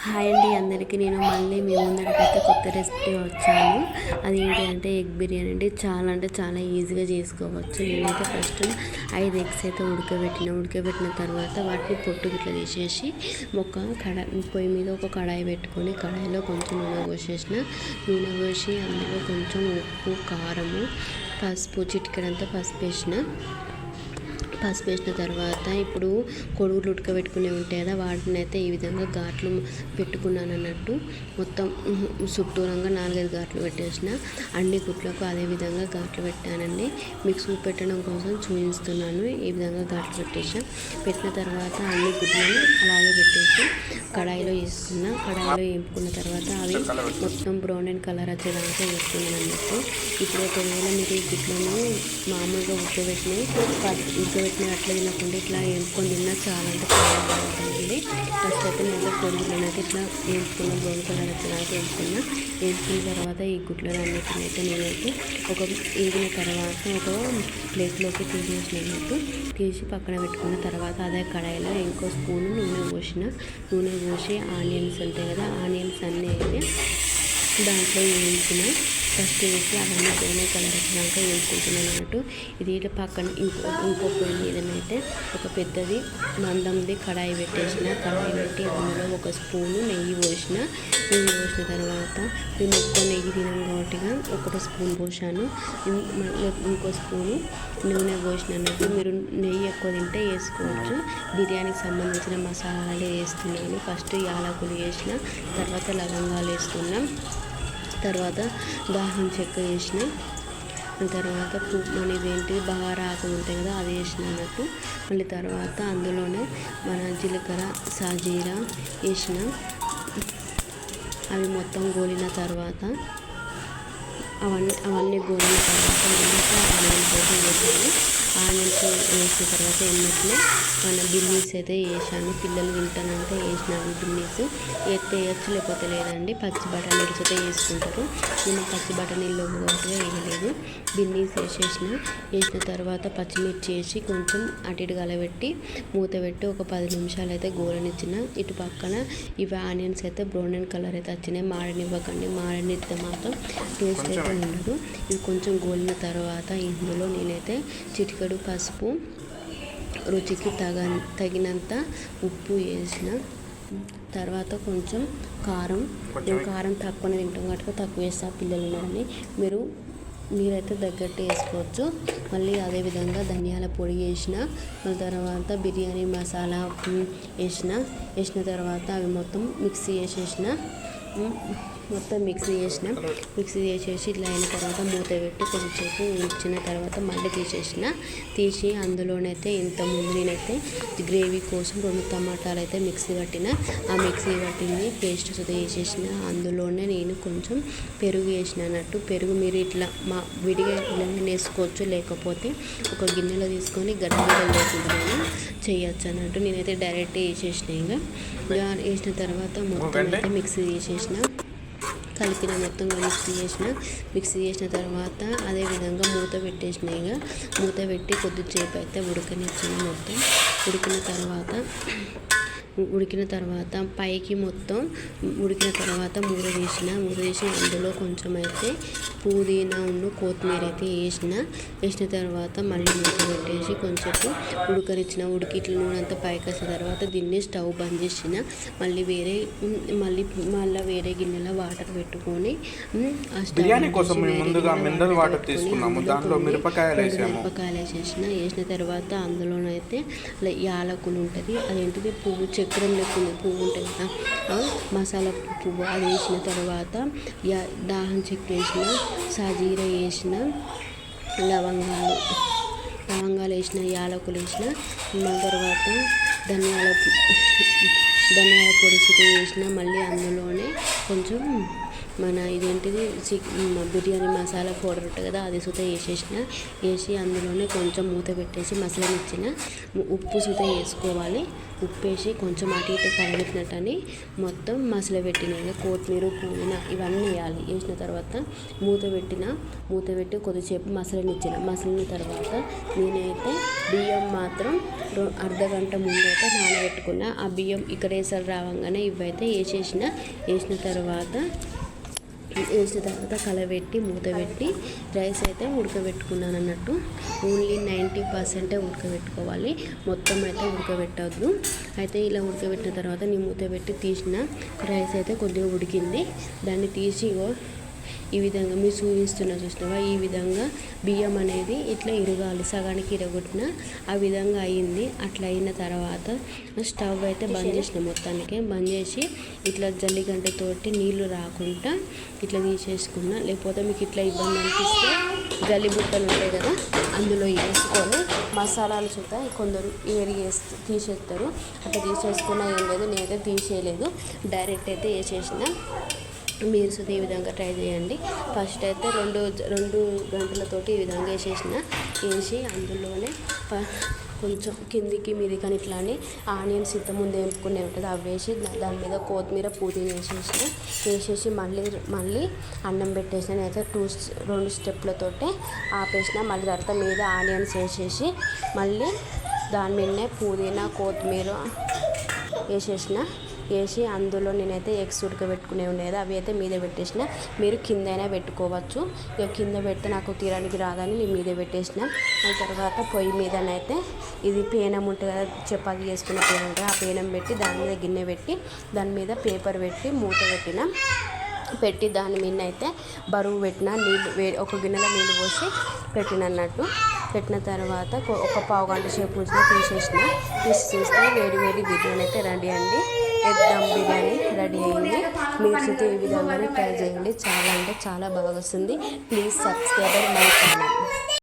Hi అండి అందరికీ. నేను మళ్ళీ మీ ముందరికైతే కొత్త రెసిపీ వచ్చాను. అది ఏంటి అంటే ఎగ్ బిర్యానీ అంటే చాలా అంటే చాలా ఈజీగా చేసుకోవచ్చు. నేనైతే ఫస్ట్ ఐదు ఎగ్స్ అయితే ఉడకబెట్టిన ఉడకబెట్టిన తర్వాత వాటిని పొట్టు గిట్ల తీసేసి ఒక కడా పొయ్యి మీద ఒక కడాయి పెట్టుకొని కడాయిలో కొంచెం నూనె పోసేసిన. నూనె పోసి అందులో కొంచెం ఉప్పు కారము పసుపు చిటికెడంతా పసుపు వేసిన. పసుపు వేసిన తర్వాత ఇప్పుడు కొడుగులు ఉడకబెట్టుకునే ఉంటాయి కదా వాటిని అయితే ఈ విధంగా ఘాట్లు పెట్టుకున్నాను అన్నట్టు మొత్తం చుట్టూరంగా నాలుగైదు ఘాట్లు పెట్టేసిన అన్ని గుట్లకు అదే విధంగా ఘాట్లు పెట్టానండి. మీకు సూప్ పెట్టడం కోసం చూపిస్తున్నాను ఈ విధంగా ఘాట్లు పెట్టేసాం పెట్టిన తర్వాత అన్ని గుడ్లను అలాగే పెట్టేసి కడాయిలో వేసుకున్న కడాయిలో వేపుకున్న తర్వాత అవి మొత్తం బ్రౌన్ అండ్ కలర్ వచ్చేదాకా వేసుకున్నాను అన్నట్టు ఇప్పుడు ఒకవేళ మీరు ఈ గుడ్లను మామూలుగా ఉడకబెట్టినవి ఉడకబెట్టిన అట్లా తినకుండా ఇట్లా వేపుకొని తిన్నా చాలా అంటే చాలా బాగుంటుంది. ఫస్ట్ అయితే నేను కొడుకులను అయితే ఇట్లా వేసుకున్న బ్రౌన్ అయితే వచ్చేదాకా వేసుకున్నా వేసుకున్న తర్వాత ఈ గుడ్లను అన్నిటిని అయితే నేనైతే ఒక వేగిన తర్వాత ఒక ప్లేట్లోకి తీసేసినట్టు తీసి పక్కన పెట్టుకున్న తర్వాత అదే కడాయిలో ఇంకో స్పూన్ నూనె పోసిన. నూనె పోసి ఆనియన్స్ ఉంటాయి కదా ఆనియన్స్ అన్నీ అయితే దాంట్లో వేయించిన. ఫస్ట్ వేసి అవన్నీ బ్రౌన్ కలర్ వచ్చినాక వేసుకుంటున్నాను అన్నట్టు. ఇది ఇట్లా పక్కన ఇంకో ఇంకో పొయ్యి మీదనైతే ఒక పెద్దది మందంది కడాయి పెట్టేసిన. కడాయి పెట్టి అందులో ఒక స్పూను నెయ్యి పోసిన. నెయ్యి పోసిన తర్వాత మేము ఎక్కువ నెయ్యి తినాం కాబట్టి ఒకటి స్పూన్ పోసాను. ఇంకో స్పూను నూనె పోసిన అన్నట్టు. మీరు నెయ్యి ఎక్కువ తింటే వేసుకోవచ్చు. బిర్యానీకి సంబంధించిన మసాలాలు వేస్తున్నాను. ఫస్ట్ యాలకులు వేసిన తర్వాత లవంగాలు వేసుకున్నాం తర్వాత దాహం చెక్క వేసిన తర్వాత పువ్వు అనేది ఏంటి బాగా ఉంటాయి కదా అది వేసిన అన్నట్టు. మళ్ళీ తర్వాత అందులోనే మన జీలకర్ర సాజీరా వేసిన. అవి మొత్తం గోలిన తర్వాత అవన్నీ అవన్నీ గోలిన తర్వాత మనకి ఆనియన్ పోటీ వేసాము ఆనియన్స్ వేసిన తర్వాత ఎన్నట్లో మన బిన్నీస్ అయితే వేసాను. పిల్లలు తింటానంటే వేసినాను బిన్నీస్ ఎత్తే వేయచ్చు లేకపోతే లేదండి. పచ్చి బఠానీలు అయితే వేసుకుంటారు. నేను పచ్చి బఠానీలు కాబట్టి వేయలేదు. బిన్నీస్ వేసేసిన. వేసిన తర్వాత పచ్చిమిర్చి వేసి కొంచెం అటు ఇటు కలబెట్టి మూత పెట్టి ఒక పది నిమిషాలు అయితే గోరనిచ్చిన ఇటు పక్కన ఇవి ఆనియన్స్ అయితే బ్రౌన్ అండ్ కలర్ అయితే వచ్చినాయి. మాడనివ్వకండి మాడనిస్తే మాత్రం టేస్ట్ అయితే ఉండదు. ఇవి కొంచెం గోలిన తర్వాత ఇందులో నేనైతే చిటికెడు పసుపు రుచికి తగ తగినంత ఉప్పు వేసిన తర్వాత కొంచెం కారం. నేను కారం తక్కువనే తింటాం కాబట్టి తక్కువ వేస్తా పిల్లలు ఉన్నారని. మీరు మీరైతే తగ్గట్టు వేసుకోవచ్చు. మళ్ళీ అదేవిధంగా ధనియాల పొడి వేసిన మళ్ళీ తర్వాత బిర్యానీ మసాలా వేసిన వేసిన తర్వాత అవి మొత్తం మిక్సీ వేసేసిన మొత్తం మిక్సీ చేసిన మిక్సీ చేసేసి ఇట్లా అయిన తర్వాత మూత పెట్టి కొంచెంసేపు ఉంచిన తర్వాత మళ్ళీ తీసేసిన. తీసి అందులోనైతే ఇంత ముందు నేనైతే గ్రేవీ కోసం రెండు టమాటాలు అయితే మిక్సీ పట్టిన. ఆ మిక్సీ పట్టింది పేస్ట్ సుత వేసేసిన అందులోనే నేను కొంచెం పెరుగు వేసిన అన్నట్టు. పెరుగు మీరు ఇట్లా మా విడిగా ఇలానే వేసుకోవచ్చు లేకపోతే ఒక గిన్నెలో తీసుకొని గడ్డ లేకుండా చేయొచ్చు అన్నట్టు నేనైతే డైరెక్ట్ వేసేసిన ఇంకా. ఇంకా వేసిన తర్వాత మొత్తం అయితే మిక్సీ చేసేసిన. కలిపిన మొత్తం మిక్సీ చేసిన మిక్సీ చేసిన తర్వాత అదే విధంగా మూత పెట్టేసిన ఇక. మూత పెట్టి కొద్దిసేపు అయితే ఉడకనిచ్చిన మొత్తం. ఉడికిన తర్వాత ఉడికిన తర్వాత పైకి మొత్తం ఉడికిన తర్వాత మూత తీసిన మూత తీసి అందులో కొంచెం అయితే పుదీనా ఉన్న కొత్తిమీర అయితే వేసిన వేసిన తర్వాత మళ్ళీ మూత పెట్టేసి కొంచెంసేపు ఉడకనిచ్చిన ఉడికి ఇట్లా నూనె అంతా పైకి వచ్చిన తర్వాత దీన్ని స్టవ్ బంద్ చేసిన మళ్ళీ వేరే మళ్ళీ మళ్ళీ వేరే గిన్నెలో వాటర్ పెట్టుకొని బిర్యానీ కోసం ముందుగా మినరల్ వాటర్ తీసుకున్నాము. దాంట్లో మిరపకాయలు వేసాము. మిరపకాయలు వేసేసిన వేసిన తర్వాత అందులోనైతే యాలకులు ఉంటుంది అదేంటిది పువ్వు చక్రం లెక్క పువ్వు ఉంటుంది కదా మసాలా పువ్వు అది వేసిన తర్వాత దాహం చెక్క వేసిన సాజీర వేసిన లవంగాలు లవంగాలు వేసిన యాలకులు వేసిన తర్వాత ధనియాల ధనియాల పొడి వేసిన మళ్ళీ అందులోనే కొంచెం మన ఇదేంటిది చిక్ బిర్యానీ మసాలా పౌడర్ ఉంటుంది కదా అది సుత వేసేసిన వేసి అందులోనే కొంచెం మూత పెట్టేసి మసలనిచ్చిన ఉప్పు సుత వేసుకోవాలి. ఉప్పు వేసి కొంచెం అటు ఇటు కలబెట్టినట్టని మొత్తం మసల పెట్టిన కొత్తిమీర పుదీనా ఇవన్నీ వేయాలి. వేసిన తర్వాత మూత పెట్టిన మూత పెట్టి కొద్దిసేపు మసలనిచ్చిన. మసలిన తర్వాత నేనైతే బియ్యం మాత్రం అర్ధ గంట ముందైతే నానబెట్టుకున్న ఆ బియ్యం ఇక్కడ వేసారు రావంగానే ఇవైతే వేసేసిన. వేసిన తర్వాత వేసిన తర్వాత కలబెట్టి మూత పెట్టి రైస్ అయితే ఉడకబెట్టుకున్నాను అన్నట్టు ఓన్లీ నైంటీ పర్సెంటే ఉడకబెట్టుకోవాలి. మొత్తం అయితే ఉడకబెట్టవద్దు అయితే ఇలా ఉడకబెట్టిన తర్వాత నేను మూత పెట్టి తీసిన రైస్ అయితే కొద్దిగా ఉడికింది. దాన్ని తీసి ఈ విధంగా మీరు చూపిస్తున్న చూసినవా ఈ విధంగా బియ్యం అనేది ఇట్లా ఇరగాలి సగానికి ఇరగొట్టిన ఆ విధంగా అయింది. అట్లా అయిన తర్వాత స్టవ్ అయితే బంద్ చేసిన మొత్తానికి బంద్ చేసి ఇట్లా జల్లిగంటతోటి నీళ్ళు రాకుండా ఇట్లా తీసేసుకున్నా. లేకపోతే మీకు ఇట్లా ఇబ్బంది అనిపిస్తే జల్లి బుట్టలు ఉంటాయి కదా అందులో వేసుకొని మసాలాలు చూద్దా? కొందరు ఏరి వేసి తీసేస్తారు. అట్లా తీసేసుకున్నా ఏం లేదు నేనైతే తీసేయలేదు. డైరెక్ట్ అయితే వేసేసిన. మీరు సుత ఈ విధంగా ట్రై చేయండి. ఫస్ట్ అయితే రెండు రెండు గంటలతోటి ఈ విధంగా వేసేసిన వేసి అందులోనే ప- కొంచెం కిందికి మీది కానీ ఇట్లా అని ఆనియన్స్ ఇంత ముందు వేపుకునే ఉంటుంది అవి వేసి దాని మీద కొత్తిమీర పుదీనా వేసేసిన వేసేసి మళ్ళీ మళ్ళీ అన్నం పెట్టేసిన అయితే టూ రెండు స్టెప్లతోటే ఆపేసిన మళ్ళీ తర్వాత మీద ఆనియన్స్ వేసేసి మళ్ళీ దాని మీదనే పుదీనా కొత్తిమీర వేసేసిన. వేసి అందులో నేనైతే ఎగ్స్ ఉడకబెట్టుకునే ఉండేది. అవి అయితే మీద పెట్టేసిన. మీరు కింద అయినా పెట్టుకోవచ్చు. ఇక కింద పెడితే నాకు తీరానికి రాదని నేను మీద పెట్టేసిన. తర్వాత పొయ్యి మీదనైతే ఇది పేనం ఉంటుంది కదా చపాతీ చేసుకునే పేనం ఉంటుంది ఆ పేనం పెట్టి దాని మీద గిన్నె పెట్టి దాని మీద పేపర్ పెట్టి మూత పెట్టిన. పెట్టి దాని మీద అయితే బరువు పెట్టిన నీళ్ళు వే ఒక గిన్నెలో నీళ్ళు పోసి పెట్టినట్టు పెట్టిన తర్వాత ఒక పావు గంట సేపు ఉంచిన తీసేసిన. తీసి చూస్తే వేడి వేడి బిర్యానీ అయితే రెడీ అండి. ఎగ్ దమ్ బిర్యానీ రెడీ అయింది. మీరు చూస్తే ఈ విధంగానే ట్రై చేయండి. చాలా అంటే చాలా బాగా వస్తుంది. Please subscriber my channel